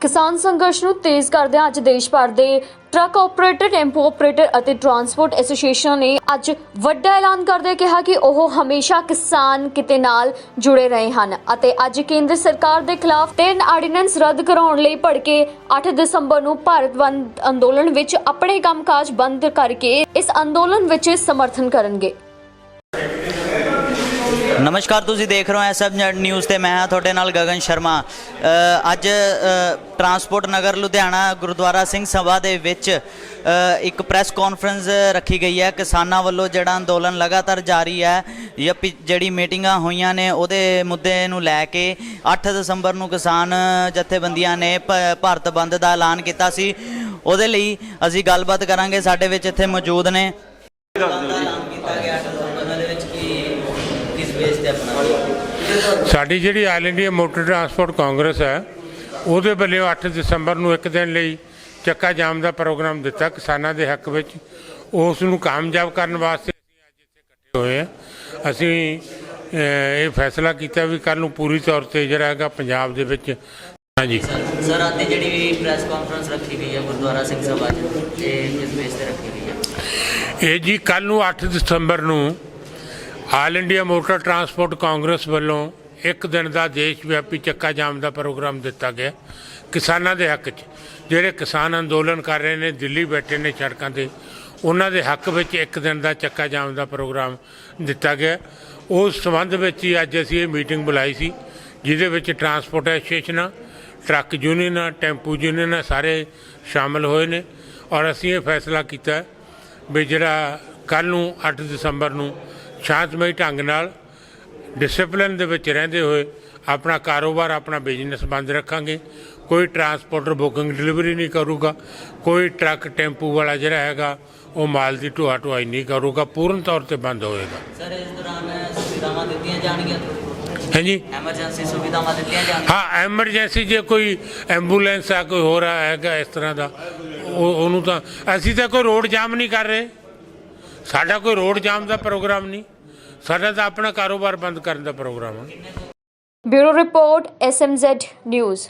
ਕਿਸਾਨ ਸੰਘਰਸ਼ ਨੂੰ ਤੇਜ਼ ਕਰਦਿਆਂ ਅੱਜ ਦੇਸ਼ ਭਰ ਦੇ ਟਰੱਕ ਆਪਰੇਟਰ, ਟੈਂਪੋ ਆਪਰੇਟਰ ਅਤੇ ਟਰਾਂਸਪੋਰਟ ਐਸੋਸੀਏਸ਼ਨ ਨੇ ਅੱਜ ਵੱਡਾ ਐਲਾਨ ਕਰਦੇ ਕਿਹਾ ਕਿ ਉਹ ਹਮੇਸ਼ਾ ਕਿਸਾਨ ਕਿਤੇ ਨਾਲ ਜੁੜੇ ਰਹੇ ਹਨ ਅਤੇ ਅੱਜ ਕੇਂਦਰ ਸਰਕਾਰ ਦੇ ਖਿਲਾਫ ਤਿੰਨ ਆਰਡੀਨੈਂਸ ਰੱਦ ਕਰਾਉਣ ਲਈ ਭੜਕੇ 8 ਦਸੰਬਰ ਨੂੰ ਭਾਰਤ ਬੰਦ ਅੰਦੋਲਨ ਵਿੱਚ ਆਪਣੇ ਕੰਮਕਾਜ ਬੰਦ ਕਰਕੇ ਇਸ ਅੰਦੋਲਨ ਵਿੱਚ ਸਮਰਥਨ ਕਰਨਗੇ। ਨਮਸਕਾਰ, ਤੁਸੀਂ ਦੇਖ ਰਹੇ ਹੋ ਐਸਐਫ ਨਿਊਜ਼ ਤੇ ਮੈਂ ਹਾਂ ਤੁਹਾਡੇ ਨਾਲ ਗਗਨ ਸ਼ਰਮਾ। ਅੱਜ ਟਰਾਂਸਪੋਰਟ ਨਗਰ ਲੁਧਿਆਣਾ ਗੁਰਦੁਆਰਾ ਸਿੰਘ ਸਭਾ ਦੇ ਵਿੱਚ ਇੱਕ ਪ੍ਰੈਸ ਕਾਨਫਰੰਸ ਰੱਖੀ ਗਈ ਹੈ। ਕਿਸਾਨਾਂ ਵੱਲੋਂ ਜਿਹੜਾ ਅੰਦੋਲਨ ਲਗਾਤਾਰ ਜਾਰੀ ਹੈ, ਜਾਂ ਪਿ- ਜਿਹੜੀ ਮੀਟਿੰਗਾਂ ਹੋਈਆਂ ਨੇ, ਉਹਦੇ ਮੁੱਦੇ ਨੂੰ ਲੈ ਕੇ 8 ਦਸੰਬਰ ਨੂੰ ਕਿਸਾਨ ਜਥੇਬੰਦੀਆਂ ਨੇ ਭਾਰਤ ਬੰਦ ਦਾ ਐਲਾਨ ਕੀਤਾ ਸੀ। ਉਹਦੇ ਲਈ ਅਸੀਂ ਗੱਲਬਾਤ ਕਰਾਂਗੇ। ਸਾਡੇ ਵਿੱਚ ਇੱਥੇ ਮੌਜੂਦ ਨੇ। ਐਲਾਨ ਕੀਤਾ ਗਿਆ 8 ਦਸੰਬਰ ਦੇ ਵਿੱਚ ਕੀ ਕਿਸ ਬੇਸ ਤੇ ਆਪਣਾ ਸਾਡੀ ਜਿਹੜੀ all India motor transport congress ਹੈ ਉਹਦੇ ਵੱਲੋਂ 8 ਦਸੰਬਰ ਨੂੰ ਇੱਕ ਦਿਨ ਲਈ ਚੱਕਾ ਜਾਮ ਦਾ ਪ੍ਰੋਗਰਾਮ ਦਿੱਤਾ ਕਿਸਾਨਾਂ ਦੇ ਹੱਕ ਵਿੱਚ। ਉਸ ਨੂੰ ਕਾਮਯਾਬ ਕਰਨ ਵਾਸਤੇ ਅਸੀਂ ਅੱਜ ਇੱਥੇ ਇਕੱਠੇ ਹੋਏ ਅਸੀਂ ਇਹ ਫੈਸਲਾ ਕੀਤਾ ਵੀ ਕੱਲ ਨੂੰ ਪੂਰੀ ਤੌਰ ਤੇ ਜਿਹੜਾ ਹੈਗਾ ਪੰਜਾਬ ਦੇ ਵਿੱਚ ਹਾਂਜੀ। ਸਰ ਅੱਜ ਜਿਹੜੀ ਪ੍ਰੈਸ ਕਾਨਫਰੰਸ ਰੱਖੀ ਗਈ ਹੈ ਗੁਰਦੁਆਰਾ ਸਿੰਘ ਸਭਾ 'ਚ ਇਹ ਕਿਸ ਬੇਸ ਤੇ ਰੱਖੀ ਗਈ ਹੈ? ਇਹ ਜੀ ਕੱਲ ਨੂੰ 8 ਦਸੰਬਰ ਨੂੰ all India motor transport congress ਵੱਲੋਂ ਇੱਕ ਦਿਨ ਦਾ ਦੇਸ਼ ਵਿਆਪੀ ਚੱਕਾ ਜਾਮ ਦਾ ਪ੍ਰੋਗਰਾਮ ਦਿੱਤਾ ਗਿਆ। ਕਿਸਾਨਾਂ ਦੇ ਹੱਕ 'ਚ। ਜਿਹੜੇ ਕਿਸਾਨ ਅੰਦੋਲਨ ਕਰ ਰਹੇ ਨੇ, ਦਿੱਲੀ ਬੈਠੇ ਨੇ ਸੜਕਾਂ ਤੇ, ਉਹਨਾਂ ਦੇ ਹੱਕ ਵਿੱਚ ਇੱਕ ਦਿਨ ਦਾ ਚੱਕਾ ਜਾਮ ਦਾ ਪ੍ਰੋਗਰਾਮ ਦਿੱਤਾ ਗਿਆ। ਉਸ ਸੰਬੰਧ ਵਿੱਚ ਹੀ ਅੱਜ ਅਸੀਂ ਇਹ ਮੀਟਿੰਗ ਬੁਲਾਈ ਸੀ, ਜਿਹਦੇ ਵਿੱਚ ਟਰਾਂਸਪੋਰਟ ਐਸੋਸੀਏਸ਼ਨਾਂ ਟਰੱਕ ਯੂਨੀਅਨਾਂ, ਟੈਂਪੂ ਯੂਨੀਅਨਾਂ ਸਾਰੇ ਸ਼ਾਮਲ ਹੋਏ ਨੇ ਔਰ ਅਸੀਂ ਇਹ ਫੈਸਲਾ ਕੀਤਾ ਵੀ ਜਿਹੜਾ ਕੱਲ ਨੂੰ 8 ਦਸੰਬਰ ਨੂੰ ਸ਼ਾਂਤਮਈ ਢੰਗ ਨਾਲ ਡਿਸਪਲਿਨ ਦੇ ਵਿੱਚ ਰਹਿੰਦੇ ਹੋਏ ਆਪਣਾ ਕਾਰੋਬਾਰ ਆਪਣਾ ਬਿਜ਼ਨਸ ਬੰਦ ਰੱਖਾਂਗੇ। ਕੋਈ ਟਰਾਂਸਪੋਰਟਰ ਬੁਕਿੰਗ ਡਿਲੀਵਰੀ ਨਹੀਂ ਕਰੂਗਾ। ਕੋਈ ਟਰੱਕ ਟੈਂਪੂ ਵਾਲਾ ਜਿਹੜਾ ਹੈਗਾ ਉਹ ਮਾਲ ਦੀ ਢੋਆ ਢੁਆਈ ਨਹੀਂ ਕਰੂਗਾ। ਪੂਰਨ ਤੌਰ ਤੇ ਬੰਦ ਹੋਏਗਾ। ਸਰ ਇਸ ਦੌਰਾਨ ਸੁਵਿਧਾਵਾਂ ਦਿੱਤੀਆਂ ਜਾਣਗੀਆਂ ਹਾਂਜੀ। ਐਮਰਜੈਂਸੀ ਸੁਵਿਧਾਵਾਂ ਦਿੱਤੀਆਂ ਜਾਣਗੀਆਂ ਹਾਂ ਐਮਰਜੈਂਸੀ ਜੇ ਕੋਈ ਐਂਬੂਲੈਂਸ ਆ ਕੋਈ ਹੋ ਰਿਹਾ ਹੈਗਾ ਇਸ ਤਰ੍ਹਾਂ ਦਾ ਉਹ ਉਹਨੂੰ ਤਾਂ ਅਸੀਂ ਤਾਂ ਕੋਈ ਰੋਡ ਜਾਮ ਨਹੀਂ ਕਰ ਰਹੇ। ਸਾਡਾ ਕੋਈ ਰੋਡ ਜਾਮ ਦਾ ਪ੍ਰੋਗਰਾਮ ਨਹੀਂ। ਸਾਡਾ ਤਾਂ ਆਪਣਾ ਕਾਰੋਬਾਰ ਬੰਦ ਕਰਨ ਦਾ ਪ੍ਰੋਗਰਾਮ ਹੈ ਬਿਊਰੋ ਰਿਪੋਰਟ ਐਸਐਮਜ਼ੈਡ ਨਿਊਜ਼।